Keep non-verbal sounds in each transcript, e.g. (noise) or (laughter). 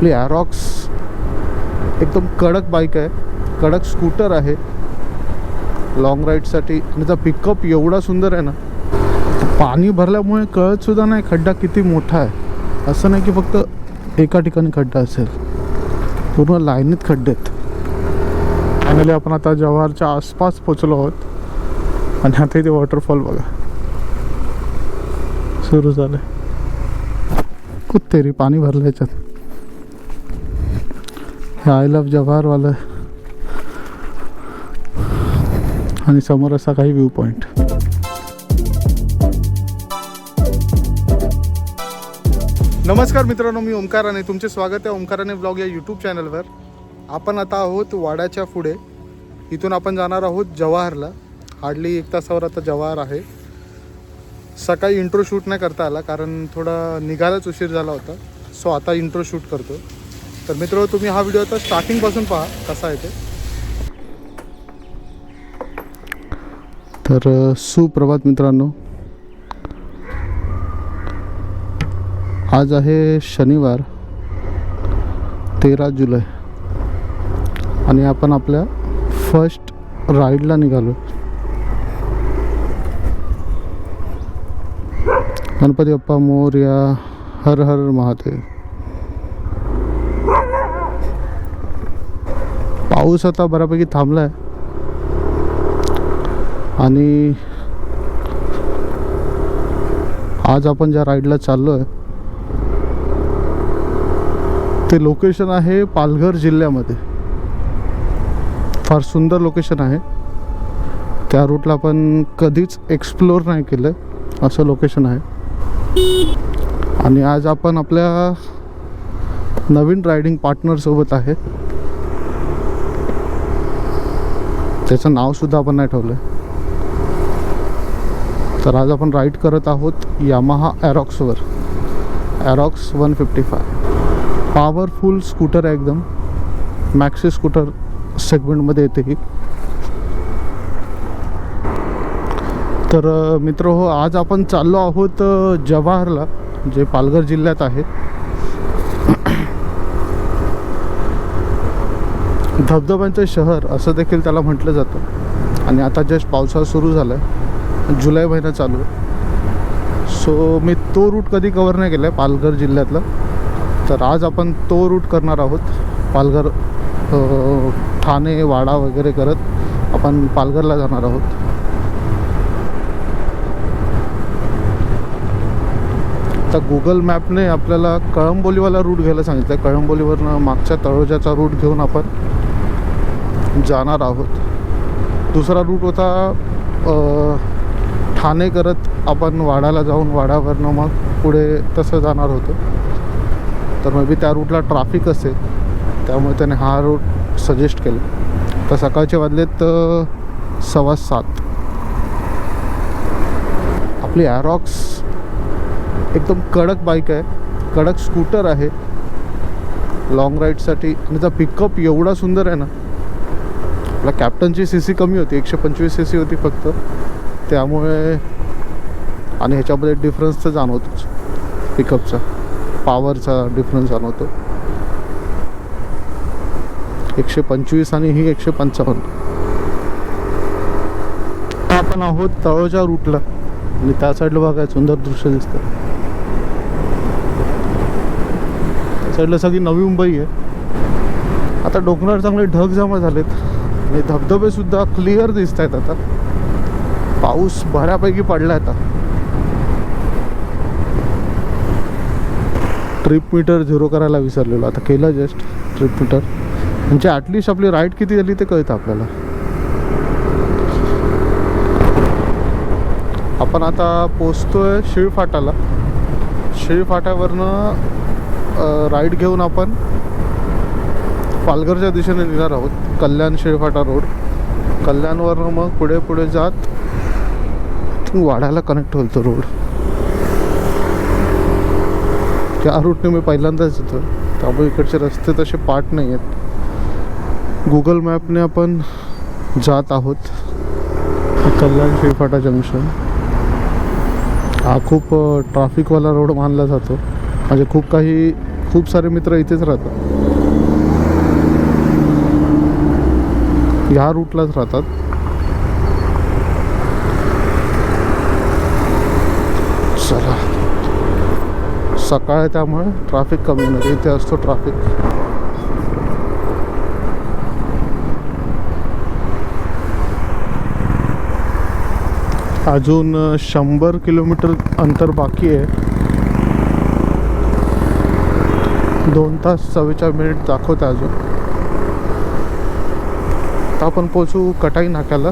आपली ॲरॉक्स एकदम कडक बाईक आहे. कडक स्कूटर आहे. लॉंग राईडसाठी आणि त्याचा पिकअप एवढा सुंदर आहे ना पाणी भरल्यामुळे कळतसुद्धा नाही खड्डा किती मोठा आहे. असं नाही की फक्त एका ठिकाणी खड्डा असेल. पूर्ण लाईनीत खड्डे आहेत. फायनली आपण आता जवाहरच्या आसपास पोचलो आहोत. आणि आता इथे वॉटरफॉल बघा. सुरू झालं कुत्तेरी पाणी भरलं याच्यात. हे आय लव्ह जवाहरवालं. आणि समोर असा काही व्ह्यू पॉईंट नमस्कार मित्रांनो मी ओंकार आणि तुमचे स्वागत आहे ओंकाराने ब्लॉग या यूट्यूब चॅनलवर आपण आता आहोत वाड्याच्या पुढे. इथून आपण जाणार आहोत जवाहरला. हार्डली एक तासावर आता जवाहर आहे. सकाळी इंट्रो शूट नाही करता आला कारण थोडा निघायलाच उशीर झाला होता. सो आता इंट्रो शूट करतो तर मित्र तुम्ही हा व्हिडिओ आता स्टार्टिंगपासून पहा कसा आहे ते. तर सुप्रभात मित्रांनो. आज आहे शनिवार तेरा जुलै. आणि आपण आपल्या फर्स्ट राईडला निघालो गणपती बाप्पा मोर्या हर हर महादेव. पाऊस आता बऱ्यापैकी थांबला आहे आणि आज आपण ज्या राईडला चाललो आहे ते लोकेशन आहे पालघर जिल्ह्यामध्ये. फार सुंदर लोकेशन आहे. त्या रूटला आपण कधीच एक्सप्लोर नाही केलं असं लोकेशन आहे. आणि आज आपण आपल्या नवीन रायडिंग पार्टनरसोबत आहे. त्याचं नावसुद्धा आपण नाही ठेवलं. तर आज आपण राईड करत आहोत Yamaha ॲरॉक्सवर Aerox one fifty five powerful scooter आहे एकदम. मॅक्सी स्कूटर सेगमेंटमध्ये येते ही. तर मित्र हो आज आपण चाललो आहोत जवाहरला जे पालघर जिल्ह्यात आहे. धबधब्यांचं शहर असं देखील त्याला म्हटलं जातं. आणि आता जस्ट पावसाळा सुरू झाला आहे जुलै महिना चालू आहे. सो मी तो रूट कधी कवर नाही केला आहे पालघर जिल्ह्यातला. तर आज आपण तो रूट करणार आहोत. पालघर ठाणे वाडा वगैरे करत आपण पालघरला जाणार आहोत. आता गुगल मॅपने आपल्याला कळंबोलीवाला रूट घ्यायला सांगितलं आहे कळंबोलीवरनं मागच्या तळोजाचा रूट घेऊन आपण जाणार आहोत. दुसरा रूट होता ठाणे करत आपण वाडाला जाऊन वाड्यावरनं मग पुढे तसं जाणार होतो. तर मे बी त्या रूटला ट्राफिक असेल त्यामुळे त्याने हा रूट सजेस्ट केला. तर सकाळचे वाजलेत सव्वा सात. आपली ॲरॉक्स एकदम कडक बाईक आहे कडक स्कूटर आहे. लाँग राईडसाठी आणि त्याचा पिकअप एवढा सुंदर आहे ना आपल्या कॅप्टनची सी सी कमी होती एकशे पंचवीस सी सी होती फक्त. त्यामुळे आणि ह्याच्यामध्ये डिफरन्स तर जाणवतोच. पिकअपचा पॉवरचा डिफरन्स जाणवतो. एकशे पंचवीस आणि ही एकशे पंचावन्न. आपण आहोत तळोजा रूटला आणि त्या साईडला बघा सुंदर दृश्य दिसतं. त्या साईडला सगळी नवी मुंबई आहे. आता डोंगरावर चांगले ढग जमा झालेत. आणि धबधबेसुद्धा क्लिअर दिसत आहेत आता. पाऊस बऱ्यापैकी पडला आता. ट्रिप मीटर झिरो करायला विसरलेलो. आता केलं जस्ट ट्रिप मीटर म्हणजे ॲटलिस्ट आपली राईड किती झाली ते कळतं आपल्याला. आपण आता पोचतोय शिळफाटाला. शिळफाट्यावरनं राईड घेऊन आपण पालघरच्या दिशेने निघणार आहोत. कल्याण शिळफाटा रोड. कल्याणवरनं मग पुढे पुढे जात वाड्याला कनेक्ट होईल तो रोड. त्या रूटने मी पहिल्यांदाच येतो. त्यामुळे इकडचे रस्ते तसे पाठ नाही आहेत गुगल मॅपने आपण जात आहोत. कल्याण शेळफाटा जंक्शन हा खूप ट्रॅफिकवाला रोड मानला जातो. म्हणजे खूप काही खूप सारे मित्र इथेच राहतात. ह्या रूटलाच राहतात. चला. सकाळ आहे त्यामुळे ट्रॅफिक कमी होणार. इथे असतो ट्रॅफिक अजून शंभर किलोमीटर अंतर बाकी आहे. दोन तास चव्वेचाळीस मिनिट दाखवतं अजून. आता आपण पोचू कटाई नाक्याला.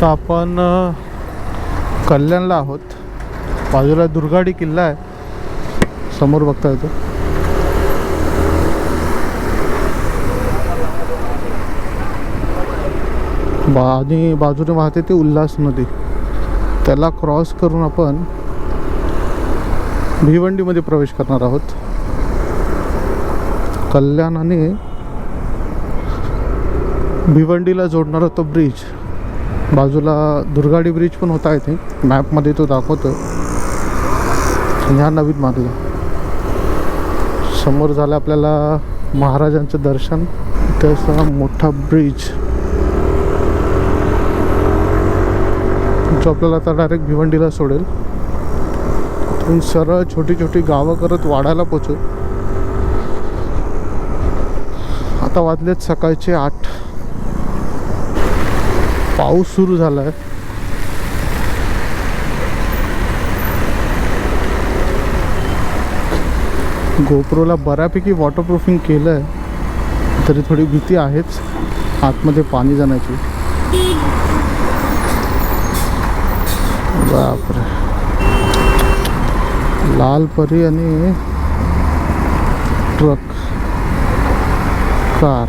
तर आपण कल्याणला आहोत. बाजूला दुर्गाडी किल्ला आहे. समोर बघता येतो. बा आणि बाजूने वाहते ती उल्हास नदी. त्याला क्रॉस करून आपण भिवंडीमध्ये प्रवेश करणार आहोत. कल्याणाने भिवंडीला जोडणारा तो ब्रिज बाजूला दुर्गाडी ब्रिज पण होता आय थिंक मॅपमध्ये तो दाखवतो ह्या नवीन मार्ग. समोर झालं आपल्याला महाराजांचं दर्शन. त्याचा मोठा ब्रिज जो आपल्याला आता डायरेक्ट भिवंडीला सोडेल. तिथून सरळ छोटी छोटी गावं करत वाढायला पोचू. आता वाजलेत सकाळचे आठ. पाऊस सुरू झाला आहे गोप्रोला बऱ्यापैकी वॉटरप्रूफिंग केलं आहे तरी थोडी भीती आहेच. आतमध्ये पाणी जाण्याची. बापरे. लाल परी आणि ट्रक कार.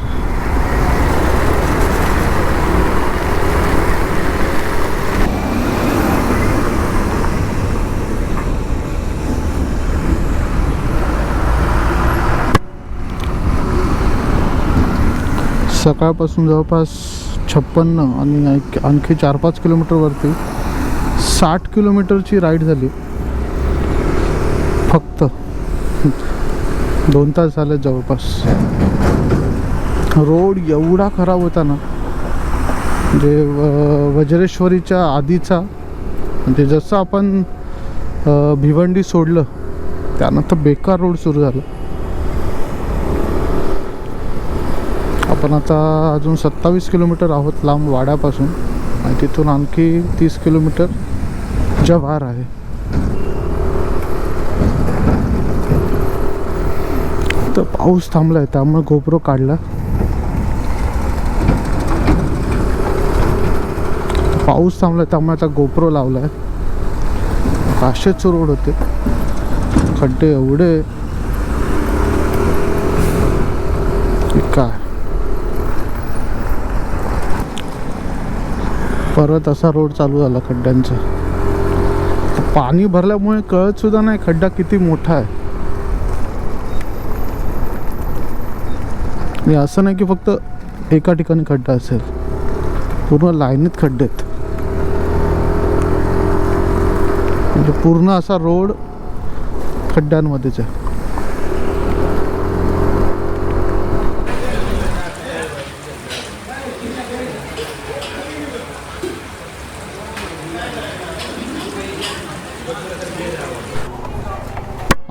सकाळपासून जवळपास छप्पन्न आणि आणखी- आणखी चार पाच किलोमीटरवरती साठ किलोमीटरची राईड झाली फक्त दोन तास झाले जवळपास. रोड एवढा खराब होता ना म्हणजे व- वज्रेश्वरीच्या आधीचा म्हणजे जसं आपण भिवंडी सोडलं त्यानंतर बेकार रोड सुरू झाला. आपण आता अजून सत्तावीस किलोमीटर आहोत लांब वाड्यापासून आणि तिथून आणखी तीस किलोमीटर जव्हार आहे. तर पाऊस थांबला आहे त्यामुळे गोप्रो काढला. पाऊस थांबला त्यामुळे आता गोप्रो लावला आहे काशेच रोड होते. खड्डे एवढे. काय? परत असा रोड चालू झाला खड्ड्यांचा. पाणी भरल्यामुळे कळत सुद्धा नाही खड्डा किती मोठा आहे. आणि असं नाही की फक्त एका ठिकाणी खड्डा असेल. पूर्ण लाईनीत खड्डे आहेत. म्हणजे पूर्ण असा रोड खड्ड्यांमध्येच आहे.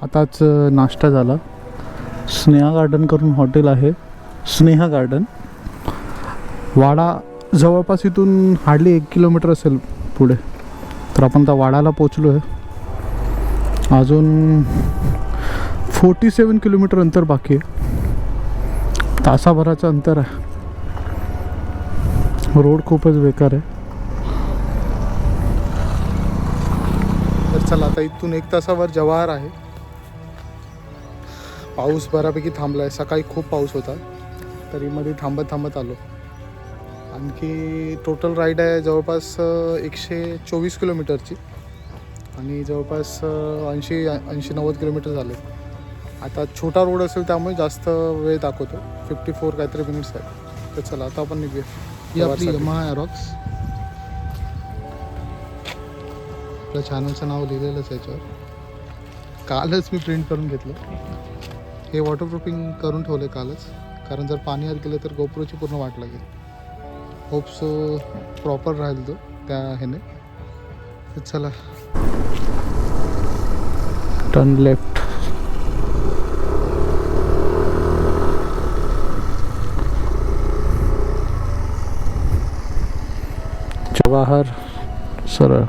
आताच नाश्ता झाला. स्नेहा गार्डन करून हॉटेल आहे. स्नेहा गार्डन. वाडा जवळपास इथून हार्डली एक किलोमीटर असेल पुढे. तर आपण त्या वाडाला पोचलो आहे अजून फोर्टी सेवन किलोमीटर अंतर बाकी आहे. तासाभराचं अंतर आहे. रोड खूपच बेकार आहे. तर चला आता इथून एक तासावर जवाहर आहे. पाऊस बऱ्यापैकी थांबला आहे सकाळी खूप पाऊस होता. तरी मध्ये थांबत थांबत आलो. आणखी टोटल राईड आहे जवळपास एकशे चोवीस किलोमीटरची. आणि जवळपास ऐंशी ऐंशी नव्वद किलोमीटर झाले. आता छोटा रोड असेल त्यामुळे जास्त वेळ दाखवतो. फिफ्टी फोर काहीतरी मिनिट्स आहे. तर चला आता आपण निघूया. ही आपली. यमा ॲरॉक्स आपल्या चॅनलचं नाव लिहिलेलंच आहे याच्यावर. कालच मी प्रिंट करून घेतलं. हे वॉटरप्रूफिंग करून ठेवलं कालच. कारण जर पाणी आत गेलं तर गोप्रोची पूर्ण वाट लागेल. होप्स सो प्रॉपर राहील तो त्या ह्याने. चला. टर्न लेफ्ट जवाहर सरळ.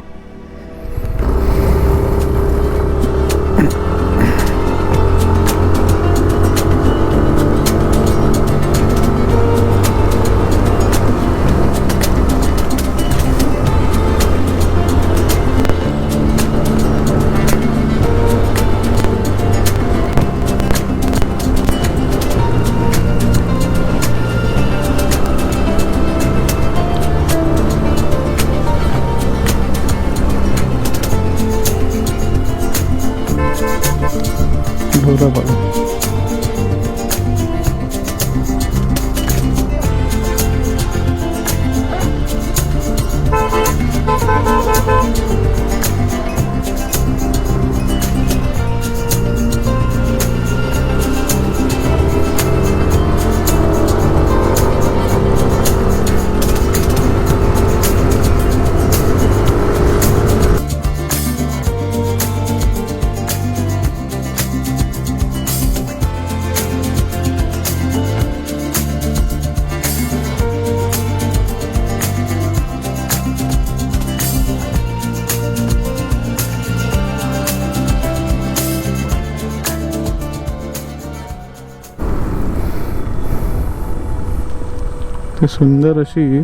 ते सुंदर अशी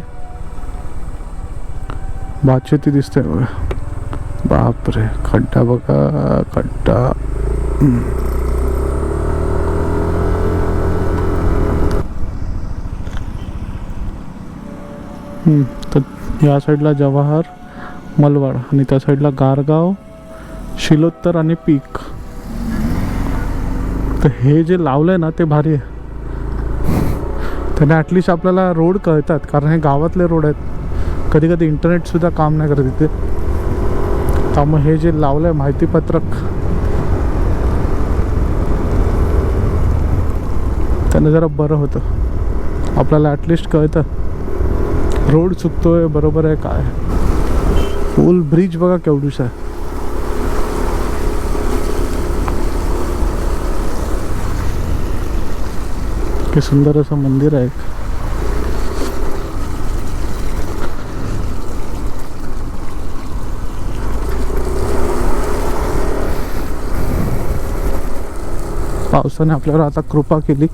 भातशेती दिसते बघा. बापरे खड्डा बघा खड्डा. तर या साईडला जवाहर मलवाड आणि त्या साईडला गारगाव शिलोत्तर आणि पीक. तर हे जे लावलंय ना ते भारी आहे. त्याने ॲटलिस्ट आपल्याला रोड कळतात कारण हे गावातले रोड आहेत. कधी कधी इंटरनेटसुद्धा काम नाही करत इथे. त्यामुळे हे जे लावलं आहे माहितीपत्रक त्यानं जरा बरं होतं. आपल्याला ॲटलिस्ट कळतं. रोड चुकतोय बरोबर आहे काय? पूल ब्रिज बघा केवढूस आहे. की सुंदर असं मंदिर आहे. पावसाने आपल्यावर आता कृपा केली.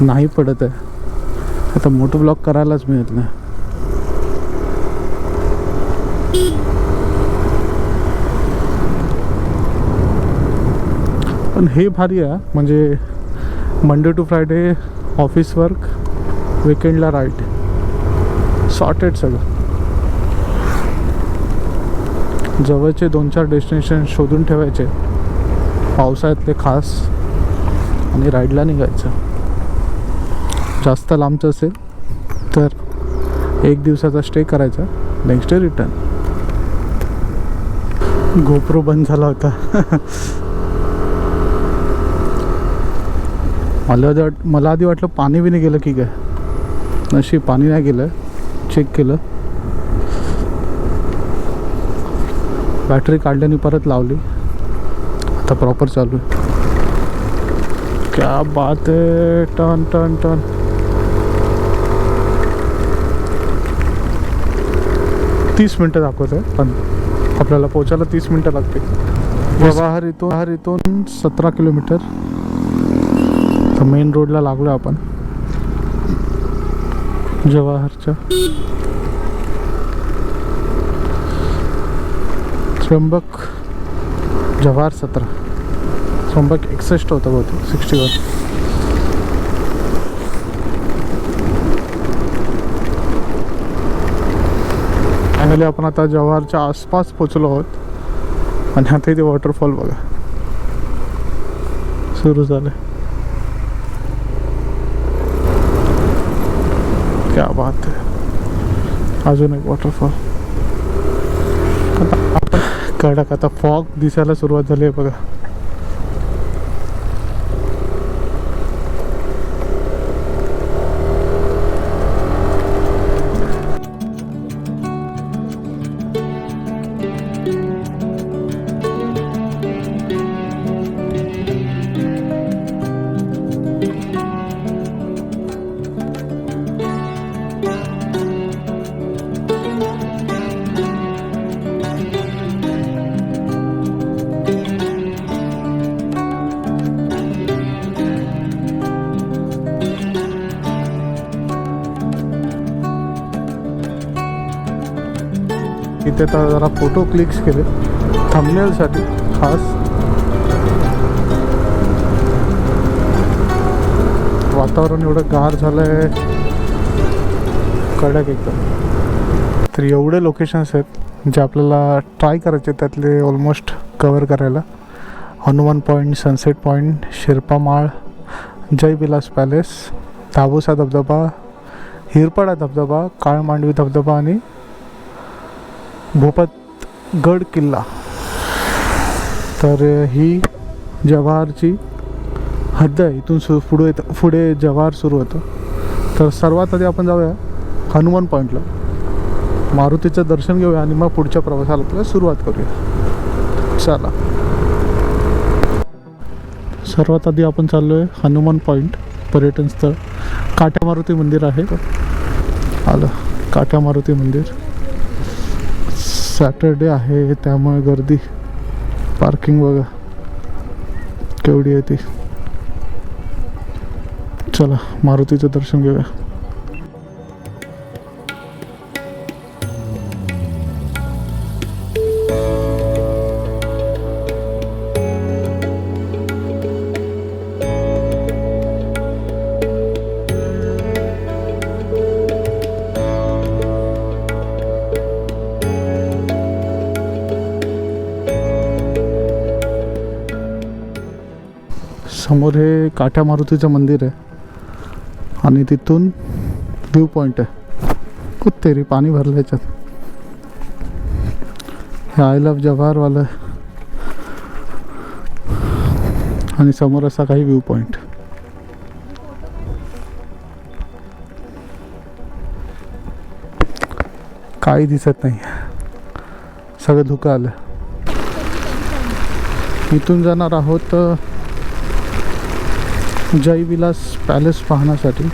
नाही पडत आहे. आता मोठं ब्लॉक करायलाच मिळत नाही. पण हे भारी आहे म्हणजे Monday to Friday office work विकेंडला राईट सॉर्टेड सगळं. जवळचे दोन चार डेस्टिनेशन शोधून ठेवायचे. पावसाळ्यातले खास आणि राईडला निघायचं. जास्त लांबचं असेल तर एक दिवसाचा स्टे करायचा. नेक्स्ट डे रिटर्न गोप्रो बंद झाला होता. (laughs) मला आधी वाट मला आधी वाटलं पाणी बी नाही गेलं की काय? नशी पाणी नाही गेलं. चेक केलं. बॅटरी काढल्याने परत लावली. आता प्रॉपर चालू आहे. क्या बात आहे. टन टन टन. तीस मिनटं दाखवत आहे पण आपल्याला पोचायला तीस मिनटं लागते व्यवहार इथून हर इथून सतरा किलोमीटर. तर मेन रोडला लागलो आपण. जवाहरच्या. त्र्यंबक जवाहर सतरा. त्र्यंबक एकसष्ट होतं बहुतेक सिक्स्टी वन फायनली आपण आता जवाहरच्या आसपास पोचलो आहोत. आणि आता इथे वॉटरफॉल बघा. सुरू झालं क्या बात आहे अजून एक वॉटरफॉल कडक आता फॉग दिसायला सुरुवात झाली आहे बघा. ते तर जरा फोटो क्लिक्स केले. थंबनेलसाठी खास. वातावरण एवढं गार झालं आहे कडक एकदम. तर एवढे लोकेशन्स आहेत जे आपल्याला ट्राय करायचे त्यातले ऑलमोस्ट कवर करायला. Hanuman point sunset point Shirpamal Jai Vilas palace Dhabusa धबधबा हिरपडा धबधबा काळ मांडवी धबधबा आणि भूपतगड किल्ला. तर ही जवाहरची हद्द आहे. इथून सु पुढे पुढे जवाहर सुरू होतं. तर सर्वात आधी आपण जाऊया हनुमान पॉईंटला मारुतीचं दर्शन घेऊया आणि मग पुढच्या प्रवासाला आपल्याला सुरुवात करूया. चला. सर्वात आधी आपण चाललो आहे हनुमान पॉईंट पर्यटन स्थळ. काट्या मारुती मंदिर आहे. आलं. काट्या मारुती मंदिर. सॅटरडे आहे त्यामुळे गर्दी पार्किंग बघा केवढी आहे ती. चला मारुतीचं दर्शन घेऊया. काठ्या मारुतीचं मंदिर आहे. आणि तिथून व्ह्यू पॉईंट आहे. कुत्तेरी पाणी भरलं याच्यात. हे आय लव्ह जवाहरवालं आणि समोर असा काही व्ह्यू पॉईंट काही दिसत नाही. सगळं धुकं आलं. इथून जाणार आहोत जयविलास पॅलेस पाहण्यासाठी